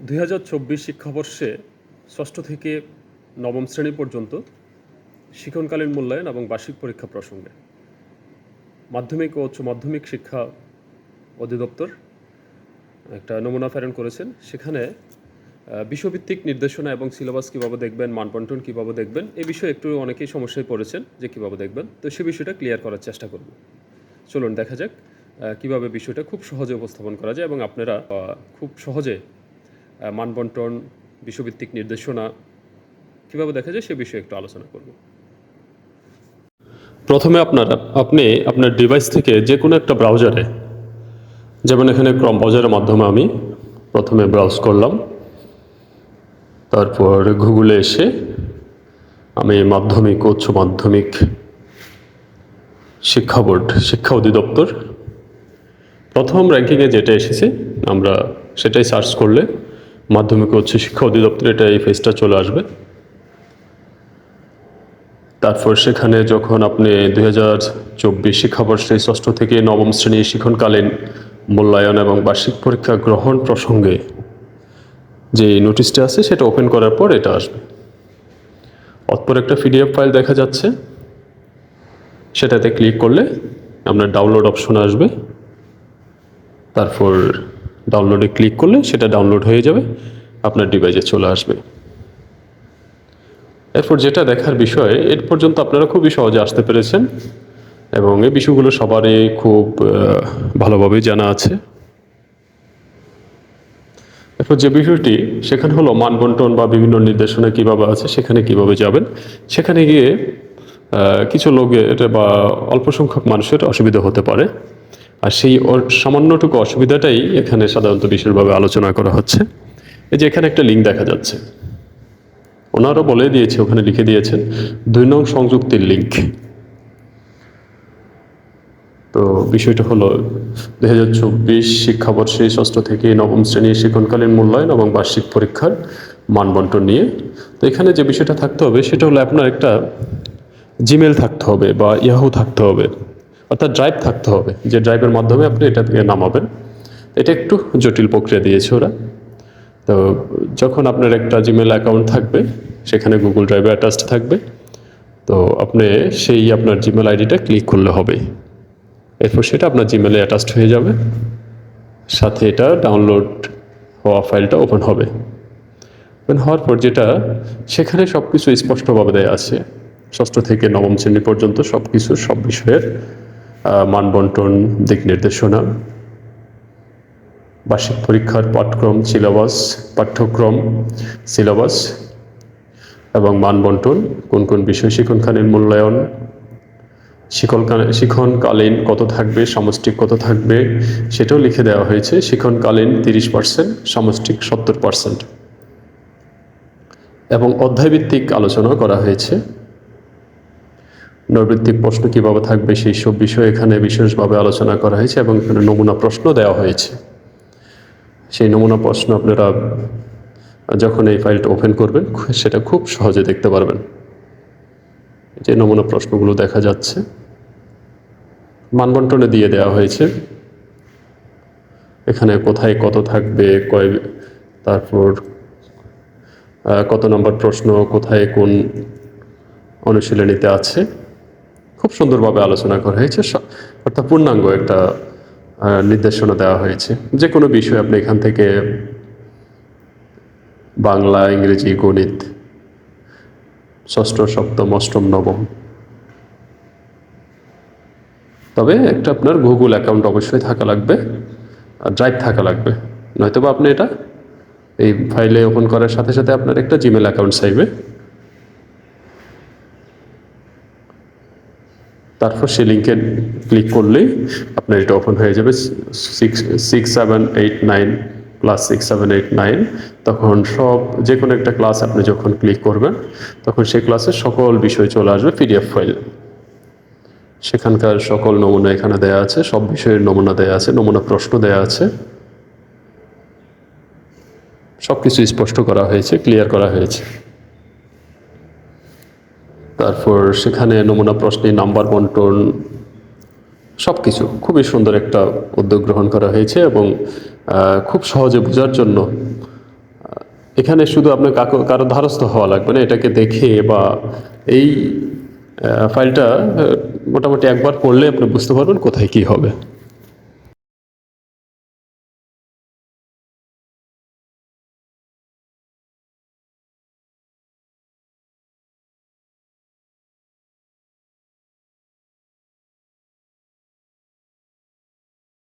দুই হাজার চব্বিশ শিক্ষাবর্ষে ষষ্ঠ থেকে নবম শ্রেণি পর্যন্ত শিক্ষণকালীন মূল্যায়ন এবং বার্ষিক পরীক্ষা প্রসঙ্গে মাধ্যমিক ও উচ্চ মাধ্যমিক শিক্ষা অধিদপ্তর একটা নমুনা প্রেরণ করেছেন। সেখানে বিশ্বভিত্তিক নির্দেশনা এবং সিলেবাস কীভাবে দেখবেন, মানবন্টন কীভাবে দেখবেন এই বিষয়ে একটু অনেকেই সমস্যায় পড়েছেন যে কীভাবে দেখবেন। তো সে বিষয়টা ক্লিয়ার করার চেষ্টা করব। চলুন দেখা যাক কীভাবে বিষয়টা খুব সহজে উপস্থাপন করা যায় এবং আপনারা খুব সহজে মানবন্টন, বিশ্বভিত্তিক নির্দেশনা, কীভাবে দেখা যায় সে বিষয়ে একটু আলোচনা করব। প্রথমে আপনারা, আপনি আপনার ডিভাইস থেকে যে কোনো একটা ব্রাউজারে যেমন এখানে ক্রম ব্রাউজারের মাধ্যমে আমি প্রথমে ব্রাউজ করলাম, তারপর গুগলে এসে আমি মাধ্যমিক, উচ্চ মাধ্যমিক শিক্ষা বোর্ড, শিক্ষা অধিদপ্তর প্রথম র্যাঙ্কিংয়ে যেটা এসেছে, আমরা সেটাই সার্চ করলে মাধ্যমিক উচ্চ শিক্ষা অধিদপ্তর এটা এই পেজটা চলে আসবে। তারপর সেখানে যখন আপনি দুই হাজার চব্বিশ শিক্ষাবর্ষে ষষ্ঠ থেকে নবম শ্রেণি শিক্ষণকালীন মূল্যায়ন এবং বার্ষিক পরীক্ষা গ্রহণ প্রসঙ্গে যে নোটিশটা আছে, সেটা ওপেন করার পর এটা আসবে। অতপর একটা পিডিএফ ফাইল দেখা যাচ্ছে। সেটাতে ক্লিক করলে আপনার ডাউনলোড অপশন আসবে। তারপর ডাউনলোডে ক্লিক করলে সেটা ডাউনলোড হয়ে যাবে, আপনার ডিভাইসে চলে আসবে। এরপর যেটা দেখার বিষয়, এর পর্যন্ত আপনারা খুবই সহজে আসতে পেরেছেন এবং এই বিষয়গুলো সবারই খুব ভালোভাবে জানা আছে। এরপর যে বিষয়টি, সেখানে হলো মানবন্টন বা বিভিন্ন নির্দেশনা কীভাবে আছে, সেখানে কীভাবে যাবেন, সেখানে গিয়ে কিছু লোকের বা অল্প সংখ্যক মানুষের অসুবিধা হতে পারে। আর সেই সামান্যটুকু অসুবিধাটাই এখানে সাধারণত বিশেষভাবে আলোচনা করা হচ্ছে। এই যে এখানে একটা লিঙ্ক দেখা যাচ্ছে। ওনারও বলে দিয়েছে, ওখানে লিখে দিয়েছেন, দুই নং সংযুক্তির লিঙ্ক তো বিষয়টা হলো, দুই হাজার চব্বিশ শিক্ষাবর্ষে ষষ্ঠ থেকে নবম শ্রেণির শিক্ষণকালীন মূল্যায়ন এবং বার্ষিক পরীক্ষার মানবন্টন নিয়ে। তো এখানে যে বিষয়টা থাকতে হবে, সেটা হলো আপনার একটা জিমেল থাকতে হবে বা ইয়াহু থাকতে হবে। অর্থাৎ ড্রাইভ থাকতে হবে, যে ড্রাইভের মাধ্যমে আপনি এটা থেকে নামাবেন। এটা একটু জটিল প্রক্রিয়া দিয়েছে ওরা। তো যখন আপনার একটা জিমেল অ্যাকাউন্ট থাকবে, সেখানে গুগল ড্রাইভে অ্যাটাচড থাকবে, তো আপনি সেই আপনার জিমেল আইডিটা ক্লিক করলে হবে। এরপর সেটা আপনার জিমেলে অ্যাটাচড হয়ে যাবে। সাথে এটা ডাউনলোড হওয়া ফাইলটা ওপেন হবে। ওপেন হওয়ার পর যেটা, সেখানে সব কিছু স্পষ্টভাবে দেয়া আছে। ষষ্ঠ থেকে নবম শ্রেণি পর্যন্ত সব কিছু সব বিষয়ের মানবন্টন দিক নির্দেশনা। বার্ষিক পরীক্ষার পাঠক্রম, সিলেবাস, পাঠ্যক্রম, সিলেবাস এবং মানবন্টন, কোন কোন বিষয় শিক্ষণকালীন মূল্যায়ন শিক্ষণকালীন কত থাকবে, সামষ্টিক কত থাকবে, সেটাও লিখে দেওয়া হয়েছে। শিক্ষণকালীন তিরিশ পার্সেন্ট, সামষ্টিক সত্তর পার্সেন্ট। এবং অধ্যায়ভিত্তিক আলোচনা করা হয়েছে। নৈর্ভিত্তিক প্রশ্ন কীভাবে থাকবে সেই সব বিষয়ে এখানে বিশেষভাবে আলোচনা করা হয়েছে এবং এখানে নমুনা প্রশ্ন দেওয়া হয়েছে। সেই নমুনা প্রশ্ন আপনারা যখন এই ফাইলটা ওপেন করবেন, সেটা খুব সহজে দেখতে পারবেন। যে নমুনা প্রশ্নগুলো দেখা যাচ্ছে, মানবন্টনে দিয়ে দেওয়া হয়েছে। এখানে কোথায় কত থাকবে, কয়, তারপর কত নম্বর প্রশ্ন, কোথায় কোন অনুশীলনীতে আছে। খুব সুন্দরভাবে আলোচনা করা হয়েছে। অর্থাৎ পূর্ণাঙ্গ একটা নির্দেশনা দেওয়া হয়েছে। যে কোনো বিষয় আপনি এখান থেকে বাংলা, ইংরেজি, গণিত, ষষ্ঠ, সপ্তম, অষ্টম, নবম। তবে একটা আপনার গুগল অ্যাকাউন্ট অবশ্যই থাকা লাগবে, আর ড্রাইভ থাকা লাগবে। নয়তো বা আপনি এটা এই ফাইলে ওপেন করার সাথে সাথে আপনার একটা জিমেল অ্যাকাউন্ট চাইবে। তারপর সেই লিঙ্কে ক্লিক করলেই আপনার এটা ওপেন হয়ে যাবে six six seven eight nine class six seven eight nine তখন সব যে কোনো একটা ক্লাস আপনি যখন ক্লিক করবেন, তখন সেই ক্লাসের সকল বিষয় চলে আসবে পিডিএফ ফাইল সেখানকার সকল নমুনা এখানে দেয়া আছে, সব বিষয়ের নমুনা দেয়া আছে, নমুনা প্রশ্ন দেয়া আছে। সব কিছু স্পষ্ট করা হয়েছে ক্লিয়ার করা হয়েছে। তারপর সেখানে নমুনা প্রশ্নে নাম্বার বন্টন সব কিছু খুবই সুন্দর একটা উদ্যোগ গ্রহণ করা হয়েছে এবং খুব সহজে বোঝার জন্য এখানে শুধু আপনার কাকো, কারও ধারস্থ হওয়া লাগবে না, এটাকে দেখে বা এই ফাইলটা মোটামুটি একবার পড়লে আপনি বুঝতে পারবেন কোথায় কি হবে।